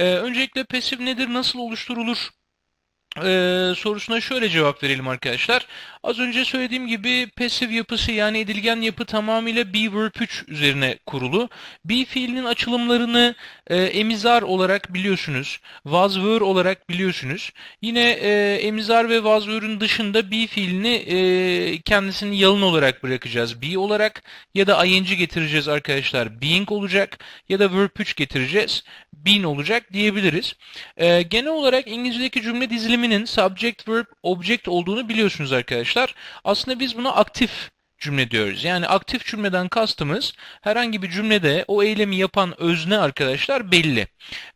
Ee, öncelikle pasif nedir, nasıl oluşturulur ee, sorusuna şöyle cevap verelim arkadaşlar. Az önce söylediğim gibi passive yapısı yani edilgen yapı tamamıyla be verb 3 üzerine kurulu. Be fiilinin açılımlarını e, emizar olarak biliyorsunuz. Was were olarak biliyorsunuz. Yine e, emizar ve was were'ün dışında be fiilini e, kendisini yalın olarak bırakacağız. Be olarak ya da ing getireceğiz arkadaşlar. Being olacak ya da verb 3 getireceğiz. Been olacak diyebiliriz. E, genel olarak İngilizce'deki cümle diziliminin subject, verb, object olduğunu biliyorsunuz arkadaşlar. Aslında biz buna aktif cümle diyoruz. Yani aktif cümleden kastımız herhangi bir cümlede o eylemi yapan özne arkadaşlar belli.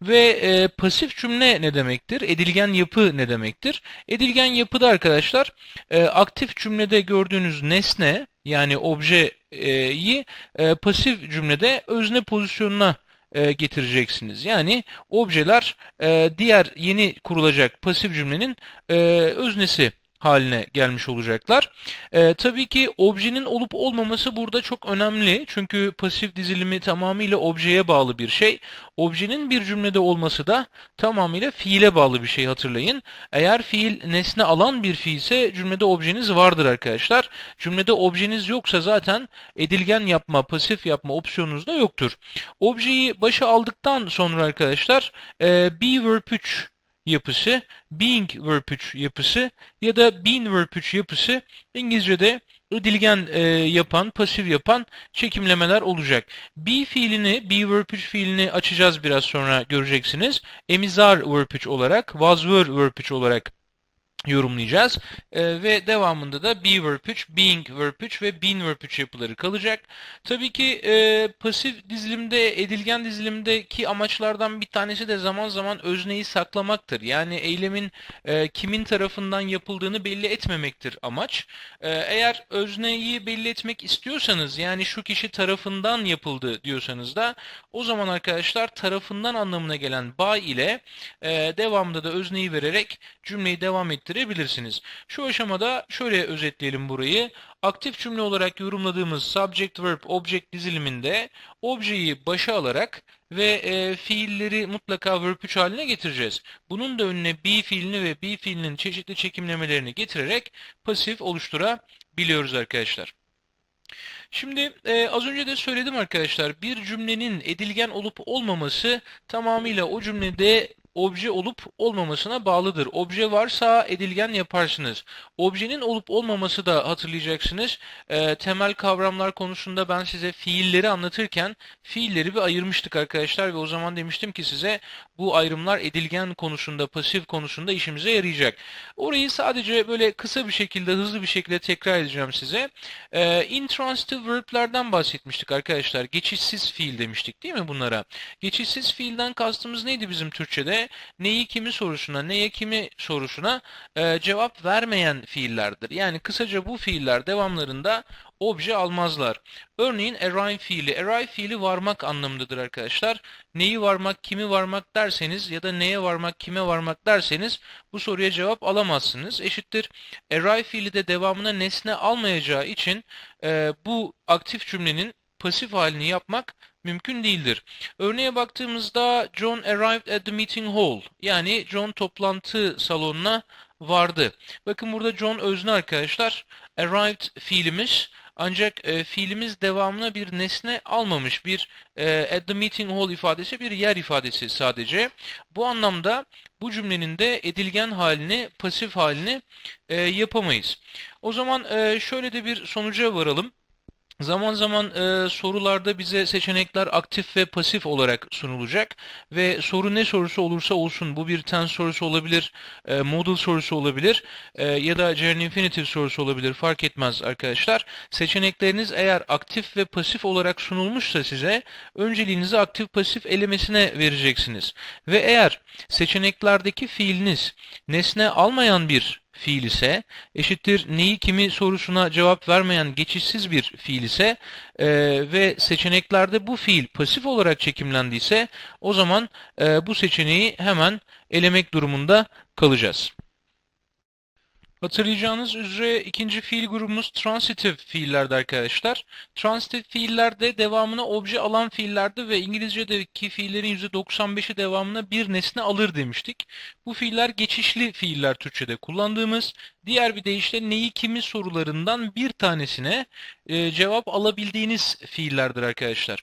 Ve e, pasif cümle ne demektir? Edilgen yapı ne demektir? Edilgen yapıda arkadaşlar e, aktif cümlede gördüğünüz nesne yani objeyi e, pasif cümlede özne pozisyonuna e, getireceksiniz. Yani objeler e, diğer yeni kurulacak pasif cümlenin e, öznesi haline gelmiş olacaklar. E, tabii ki objenin olup olmaması burada çok önemli. Çünkü pasif dizilimi tamamıyla objeye bağlı bir şey. Objenin bir cümlede olması da tamamıyla fiile bağlı bir şey hatırlayın. Eğer fiil nesne alan bir fiilse cümlede objeniz vardır arkadaşlar. Cümlede objeniz yoksa zaten edilgen yapma, pasif yapma opsiyonunuz da yoktur. Objeyi başa aldıktan sonra arkadaşlar e, be verb 3 yapısı, being verb 3 yapısı ya da been verb 3 yapısı İngilizce'de edilgen e, yapan, pasif yapan çekimlemeler olacak. Be fiilini, be verb 3 fiilini açacağız biraz sonra göreceksiniz. Emizar verb 3 olarak, was were verb 3 olarak yorumlayacağız. E, ve devamında da be verb 3, being verb 3 ve been verb 3 yapıları kalacak. Tabii ki e, pasif dizilimde, edilgen dizilimdeki amaçlardan bir tanesi de zaman zaman özneyi saklamaktır. Yani eylemin e, kimin tarafından yapıldığını belli etmemektir amaç. E, eğer özneyi belli etmek istiyorsanız yani şu kişi tarafından yapıldı diyorsanız da o zaman arkadaşlar tarafından anlamına gelen by ile e, devamında da özneyi vererek cümleyi devam ettirir getirebilirsiniz. Şu aşamada şöyle özetleyelim burayı. Aktif cümle olarak yorumladığımız subject verb object diziliminde objeyi başa alarak ve e, fiilleri mutlaka verb 3 haline getireceğiz. Bunun da önüne be fiilini ve be fiilinin çeşitli çekimlemelerini getirerek pasif oluşturabiliyoruz arkadaşlar. Şimdi e, az önce de söyledim arkadaşlar bir cümlenin edilgen olup olmaması tamamıyla o cümlede obje olup olmamasına bağlıdır. Obje varsa edilgen yaparsınız. Objenin olup olmaması da hatırlayacaksınız. E, temel kavramlar konusunda ben size fiilleri anlatırken fiilleri bir ayırmıştık arkadaşlar ve o zaman demiştim ki size bu ayrımlar edilgen konusunda, pasif konusunda işimize yarayacak. Orayı sadece böyle kısa bir şekilde, hızlı bir şekilde tekrar edeceğim size. E, intransitive verb'lerden bahsetmiştik arkadaşlar. Geçişsiz fiil demiştik değil mi bunlara? Geçişsiz fiilden kastımız neydi bizim Türkçe'de? Neyi kimi sorusuna, neye kimi sorusuna e, cevap vermeyen fiillerdir. Yani kısaca bu fiiller devamlarında obje almazlar. Örneğin arrive fiili. Arrive fiili varmak anlamındadır arkadaşlar. Neyi varmak, kimi varmak derseniz ya da neye varmak, kime varmak derseniz bu soruya cevap alamazsınız. Eşittir. Arrive fiili de devamına nesne almayacağı için e, bu aktif cümlenin pasif halini yapmak mümkün değildir. Örneğe baktığımızda John arrived at the meeting hall. Yani John toplantı salonuna vardı. Bakın burada John özne arkadaşlar. Arrived fiilimiz. Ancak e, fiilimiz devamına bir nesne almamış. Bir e, at the meeting hall ifadesi bir yer ifadesi sadece. Bu anlamda bu cümlenin de edilgen halini, pasif halini e, yapamayız. O zaman e, şöyle de bir sonuca varalım. Zaman zaman e, sorularda bize seçenekler aktif ve pasif olarak sunulacak ve soru ne sorusu olursa olsun bu bir tense sorusu olabilir, e, model sorusu olabilir e, ya da gerund infinitive sorusu olabilir fark etmez arkadaşlar. Seçenekleriniz eğer aktif ve pasif olarak sunulmuşsa size önceliğinizi aktif pasif elemesine vereceksiniz. Ve eğer seçeneklerdeki fiiliniz nesne almayan bir fiil ise eşittir neyi kimi sorusuna cevap vermeyen geçişsiz bir fiil ise e, ve seçeneklerde bu fiil pasif olarak çekimlendiyse o zaman e, bu seçeneği hemen elemek durumunda kalacağız. Hatırlayacağınız üzere ikinci fiil grubumuz transitive fiillerdi arkadaşlar. Transitive fiillerde devamına obje alan fiillerdi ve İngilizce'deki fiillerin %95'i devamına bir nesne alır demiştik. Bu fiiller geçişli fiiller Türkçe'de kullandığımız, diğer bir deyişle neyi kimi sorularından bir tanesine e, cevap alabildiğiniz fiillerdir arkadaşlar.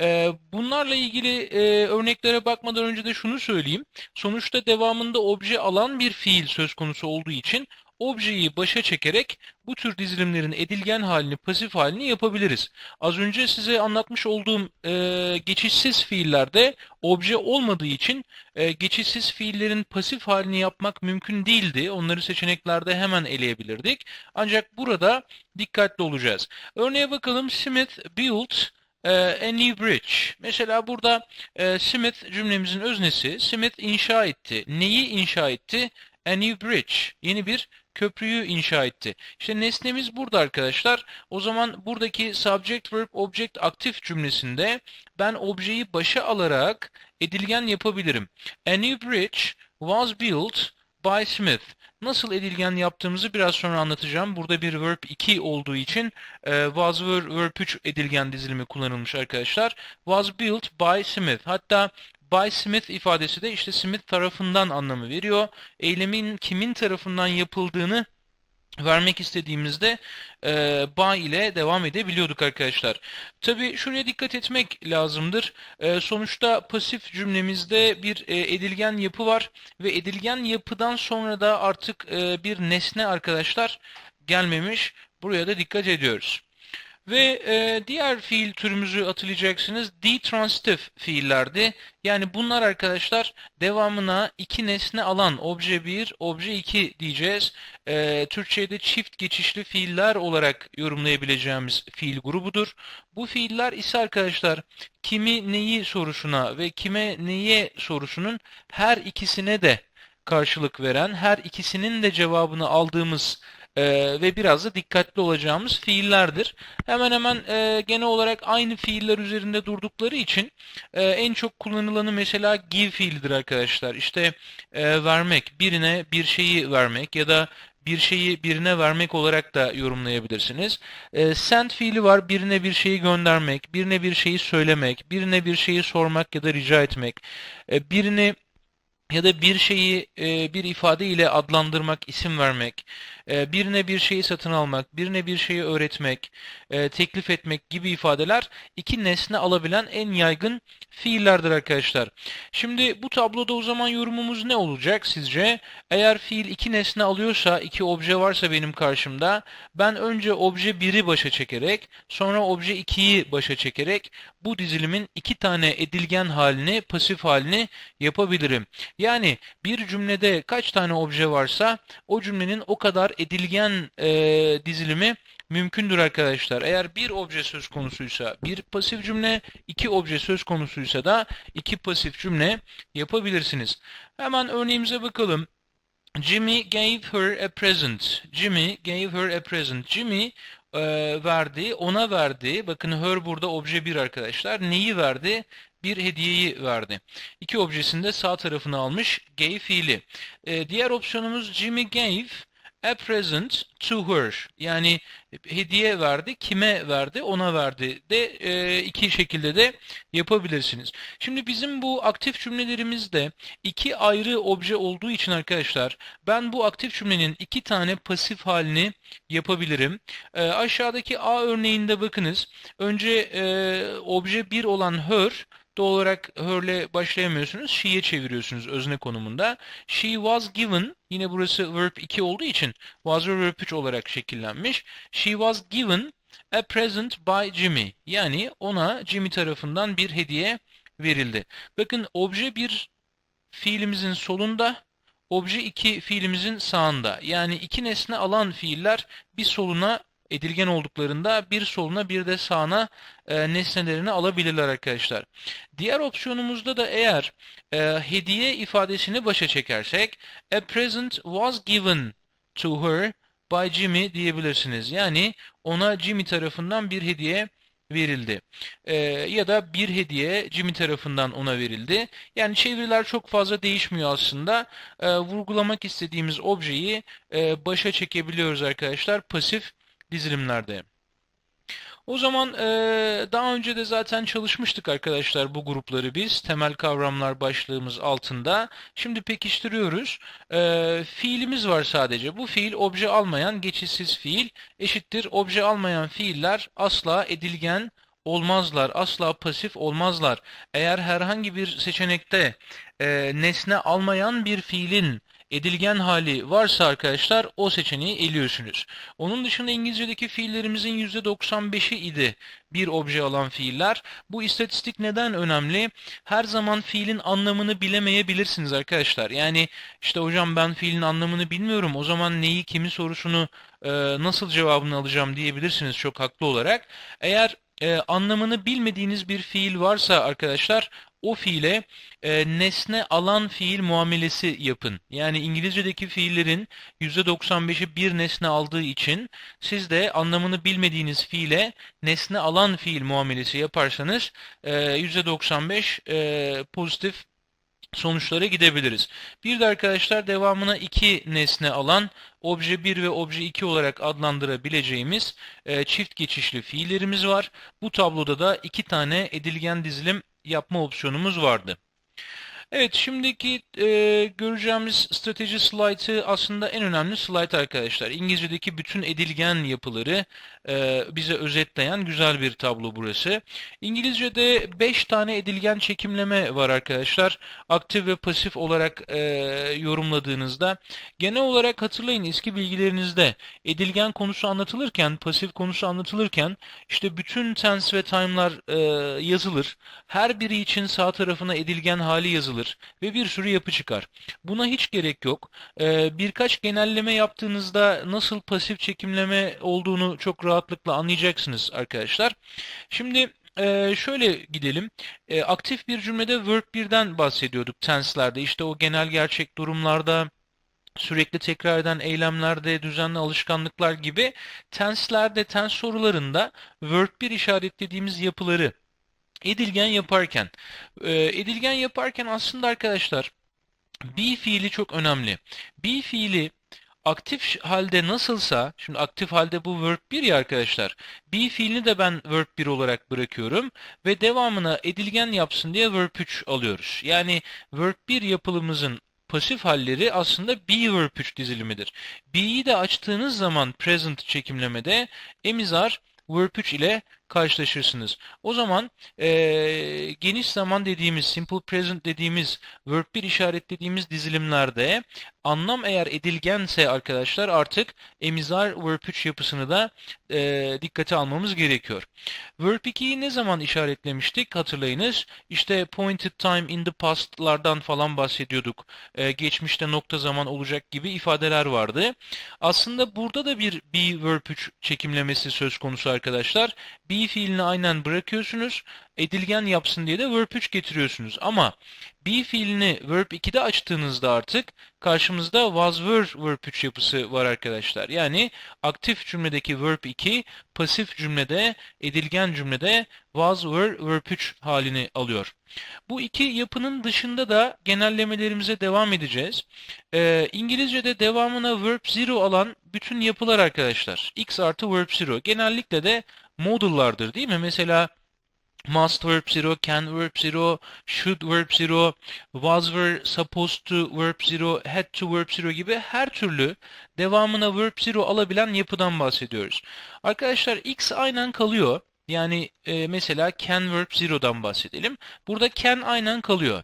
E, bunlarla ilgili e, örneklere bakmadan önce de şunu söyleyeyim. Sonuçta devamında obje alan bir fiil söz konusu olduğu için objeyi başa çekerek bu tür dizilimlerin edilgen halini, pasif halini yapabiliriz. Az önce size anlatmış olduğum e, geçişsiz fiillerde obje olmadığı için e, geçişsiz fiillerin pasif halini yapmak mümkün değildi. Onları seçeneklerde hemen eleyebilirdik. Ancak burada dikkatli olacağız. Örneğe bakalım. Smith built e, a new bridge. Mesela burada e, Smith cümlemizin öznesi. Smith inşa etti. Neyi inşa etti? A new bridge. Yeni bir köprüyü inşa etti. İşte nesnemiz burada arkadaşlar. O zaman buradaki subject verb object aktif cümlesinde ben objeyi başa alarak edilgen yapabilirim. A new bridge was built by Smith. Nasıl edilgen yaptığımızı biraz sonra anlatacağım. Burada bir verb 2 olduğu için e, was verb 3 edilgen dizilimi kullanılmış arkadaşlar. Was built by Smith. Hatta by Smith ifadesi de işte Smith tarafından anlamı veriyor. Eylemin kimin tarafından yapıldığını vermek istediğimizde e, by ile devam edebiliyorduk arkadaşlar. Tabi şuraya dikkat etmek lazımdır. E, sonuçta pasif cümlemizde bir e, edilgen yapı var ve edilgen yapıdan sonra da artık e, bir nesne arkadaşlar gelmemiş. Buraya da dikkat ediyoruz. Ve e, diğer fiil türümüzü hatırlayacaksınız. Detransitive fiillerdi. Yani bunlar arkadaşlar devamına iki nesne alan obje 1, obje 2 diyeceğiz. E, Türkçe'de çift geçişli fiiller olarak yorumlayabileceğimiz fiil grubudur. Bu fiiller ise arkadaşlar kimi neyi sorusuna ve kime neye sorusunun her ikisine de karşılık veren, her ikisinin de cevabını aldığımız e, ve biraz da dikkatli olacağımız fiillerdir. Hemen hemen e, genel olarak aynı fiiller üzerinde durdukları için e, en çok kullanılanı mesela give fiilidir arkadaşlar. İşte e, vermek, birine bir şeyi vermek ya da bir şeyi birine vermek olarak da yorumlayabilirsiniz. E, send fiili var, birine bir şeyi göndermek, birine bir şeyi söylemek, birine bir şeyi sormak ya da rica etmek, e, birini ya da bir şeyi e, bir ifade ile adlandırmak, isim vermek, e, birine bir şeyi satın almak, birine bir şeyi öğretmek, e, teklif etmek gibi ifadeler iki nesne alabilen en yaygın fiillerdir arkadaşlar. Şimdi bu tabloda o zaman yorumumuz ne olacak sizce? Eğer fiil iki nesne alıyorsa, iki obje varsa benim karşımda, ben önce obje 1'i başa çekerek, sonra obje 2'yi başa çekerek bu dizilimin iki tane edilgen halini, pasif halini yapabilirim. Yani bir cümlede kaç tane obje varsa o cümlenin o kadar edilgen e, dizilimi mümkündür arkadaşlar. Eğer bir obje söz konusuysa bir pasif cümle, iki obje söz konusuysa da iki pasif cümle yapabilirsiniz. Hemen örneğimize bakalım. Jimmy gave her a present. Jimmy gave her a present. Jimmy e, verdi, ona verdi. Bakın her burada obje bir arkadaşlar. Neyi verdi? bir hediyeyi verdi. İki objesini de sağ tarafına almış gave fiili. E, diğer opsiyonumuz Jimmy gave a present to her. Yani hediye verdi, kime verdi, ona verdi de e, iki şekilde de yapabilirsiniz. Şimdi bizim bu aktif cümlelerimizde iki ayrı obje olduğu için arkadaşlar ben bu aktif cümlenin iki tane pasif halini yapabilirim. E, aşağıdaki A örneğinde bakınız. Önce e, obje 1 olan her Doğal olarak her'le başlayamıyorsunuz. She'ye çeviriyorsunuz özne konumunda. She was given yine burası verb 2 olduğu için was verb 3 olarak şekillenmiş. She was given a present by Jimmy. Yani ona Jimmy tarafından bir hediye verildi. Bakın obje bir fiilimizin solunda, obje 2 fiilimizin sağında. Yani iki nesne alan fiiller bir soluna edilgen olduklarında bir soluna bir de sağına e, nesnelerini alabilirler arkadaşlar. Diğer opsiyonumuzda da eğer e, hediye ifadesini başa çekersek a present was given to her by Jimmy diyebilirsiniz. Yani ona Jimmy tarafından bir hediye verildi. Ee, ya da bir hediye Jimmy tarafından ona verildi. Yani çeviriler çok fazla değişmiyor aslında. Ee, vurgulamak istediğimiz objeyi e, başa çekebiliyoruz arkadaşlar pasif dizilimlerde. O zaman daha önce de zaten çalışmıştık arkadaşlar bu grupları biz temel kavramlar başlığımız altında. Şimdi pekiştiriyoruz. Fiilimiz var sadece. Bu fiil obje almayan geçişsiz fiil eşittir. Obje almayan fiiller asla edilgen olmazlar. Asla pasif olmazlar. Eğer herhangi bir seçenekte nesne almayan bir fiilin edilgen hali varsa arkadaşlar o seçeneği eliyorsunuz. Onun dışında İngilizce'deki fiillerimizin %95'i idi bir obje alan fiiller. Bu istatistik neden önemli? Her zaman fiilin anlamını bilemeyebilirsiniz arkadaşlar. Yani işte hocam ben fiilin anlamını bilmiyorum. O zaman neyi kimi sorusunu e, nasıl cevabını alacağım diyebilirsiniz çok haklı olarak. Eğer e, anlamını bilmediğiniz bir fiil varsa arkadaşlar o fiile e, nesne alan fiil muamelesi yapın. Yani İngilizce'deki fiillerin %95'i bir nesne aldığı için siz de anlamını bilmediğiniz fiile nesne alan fiil muamelesi yaparsanız e, %95 e, pozitif sonuçlara gidebiliriz. Bir de arkadaşlar devamına iki nesne alan obje 1 ve obje 2 olarak adlandırabileceğimiz e, çift geçişli fiillerimiz var. Bu tabloda da iki tane edilgen dizilim yapma opsiyonumuz vardı. Evet şimdiki e, göreceğimiz strateji slaytı aslında en önemli slayt arkadaşlar. İngilizce'deki bütün edilgen yapıları e, bize özetleyen güzel bir tablo burası. İngilizce'de 5 tane edilgen çekimleme var arkadaşlar. Aktif ve pasif olarak e, yorumladığınızda. Genel olarak hatırlayın eski bilgilerinizde edilgen konusu anlatılırken, pasif konusu anlatılırken işte bütün tense ve time'lar e, yazılır. Her biri için sağ tarafına edilgen hali yazılır ve bir sürü yapı çıkar. Buna hiç gerek yok. E, birkaç genelleme yaptığınızda nasıl pasif çekimleme olduğunu çok rahatlıkla anlayacaksınız arkadaşlar. Şimdi ee, şöyle gidelim. Ee, aktif bir cümlede verb 1'den bahsediyorduk tense'lerde. İşte o genel gerçek durumlarda, sürekli tekrar eden eylemlerde, düzenli alışkanlıklar gibi tense'lerde, tense sorularında verb 1 işaretlediğimiz yapıları edilgen yaparken, e, edilgen yaparken aslında arkadaşlar be fiili çok önemli. Be fiili aktif halde nasılsa, şimdi aktif halde bu verb 1 ya arkadaşlar. Be fiilini de ben verb 1 olarak bırakıyorum ve devamına edilgen yapsın diye verb 3 alıyoruz. Yani verb 1 yapılımızın pasif halleri aslında be verb 3 dizilimidir. Be'yi de açtığınız zaman present çekimlemede emizar verb 3 ile karşılaşırsınız. O zaman e, geniş zaman dediğimiz, simple present dediğimiz, verb 1 işaretlediğimiz dizilimlerde anlam eğer edilgense arkadaşlar artık emizar verb 3 yapısını da e, dikkate almamız gerekiyor. Verb 2'yi ne zaman işaretlemiştik hatırlayınız. İşte pointed time in the past'lardan falan bahsediyorduk. E, geçmişte nokta zaman olacak gibi ifadeler vardı. Aslında burada da bir be verb 3 çekimlemesi söz konusu arkadaşlar. Be fiilini aynen bırakıyorsunuz edilgen yapsın diye de verb 3 getiriyorsunuz. Ama be fiilini verb 2'de açtığınızda artık karşımızda was were verb 3 yapısı var arkadaşlar. Yani aktif cümledeki verb 2 pasif cümlede edilgen cümlede was were verb 3 halini alıyor. Bu iki yapının dışında da genellemelerimize devam edeceğiz. Ee, İngilizce'de devamına verb 0 alan bütün yapılar arkadaşlar. X artı verb 0. Genellikle de modullardır değil mi? Mesela must verb 0, can verb 0, should verb 0, was were supposed to verb 0, had to verb 0 gibi her türlü devamına verb 0 alabilen yapıdan bahsediyoruz. Arkadaşlar x aynen kalıyor. Yani e, mesela can verb 0'dan bahsedelim. Burada can aynen kalıyor.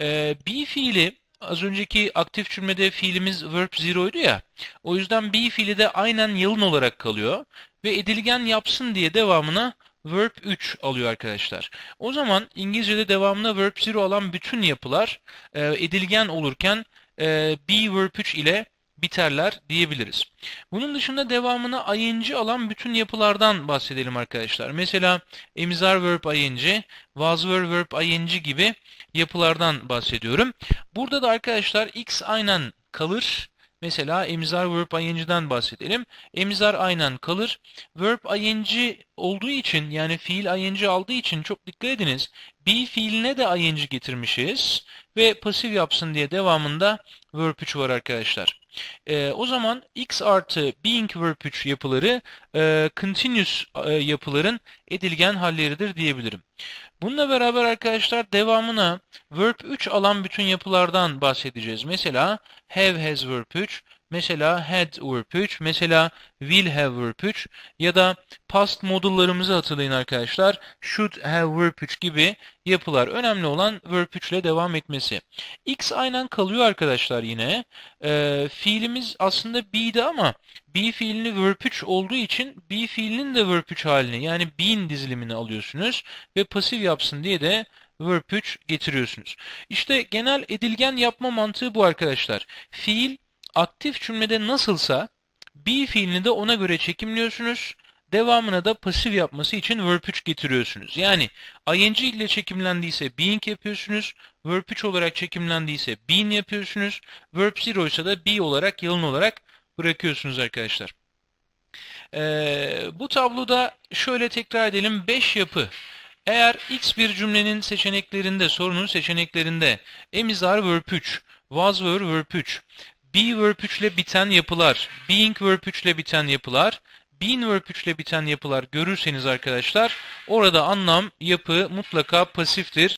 E, be fiili az önceki aktif cümlede fiilimiz verb 0'ydu ya. O yüzden be fiili de aynen yalın olarak kalıyor. Ve edilgen yapsın diye devamına verb 3 alıyor arkadaşlar. O zaman İngilizce'de devamına verb 0 alan bütün yapılar e, edilgen olurken e, be verb 3 ile biterler diyebiliriz. Bunun dışında devamına ing alan bütün yapılardan bahsedelim arkadaşlar. Mesela emizar verb ing, was were verb ing gibi yapılardan bahsediyorum. Burada da arkadaşlar x aynen kalır Mesela emizar verb ing'den bahsedelim. Emizar aynen kalır. Verb ing olduğu için yani fiil ing aldığı için çok dikkat ediniz. Be fiiline de ing getirmişiz ve pasif yapsın diye devamında verb 3 var arkadaşlar. Ee, o zaman x artı being verb 3 yapıları e, continuous e, yapıların edilgen halleridir diyebilirim. Bununla beraber arkadaşlar devamına verb 3 alan bütün yapılardan bahsedeceğiz. Mesela have has verb 3, mesela had verb 3, mesela will have verb 3 ya da past modullarımızı hatırlayın arkadaşlar. Should have verb 3 gibi yapılar. Önemli olan verb 3 ile devam etmesi. X aynen kalıyor arkadaşlar yine. Ee, fiilimiz aslında be'di ama be fiilini verb 3 olduğu için be fiilinin de verb 3 halini yani being dizilimini alıyorsunuz ve pasif yapsın diye de verb 3 getiriyorsunuz. İşte genel edilgen yapma mantığı bu arkadaşlar. Fiil aktif cümlede nasılsa be fiilini de ona göre çekimliyorsunuz. Devamına da pasif yapması için verb 3 getiriyorsunuz. Yani ing ile çekimlendiyse being yapıyorsunuz. Verb 3 olarak çekimlendiyse been yapıyorsunuz. Verb 0 ise de be olarak yalın olarak bırakıyorsunuz arkadaşlar. Ee, bu tabloda şöyle tekrar edelim. 5 yapı. Eğer x bir cümlenin seçeneklerinde, sorunun seçeneklerinde emizar verb 3, was were verb 3, be verb 3 ile biten yapılar, being verb 3 ile biten yapılar, been verb 3 ile biten yapılar görürseniz arkadaşlar orada anlam, yapı mutlaka pasiftir.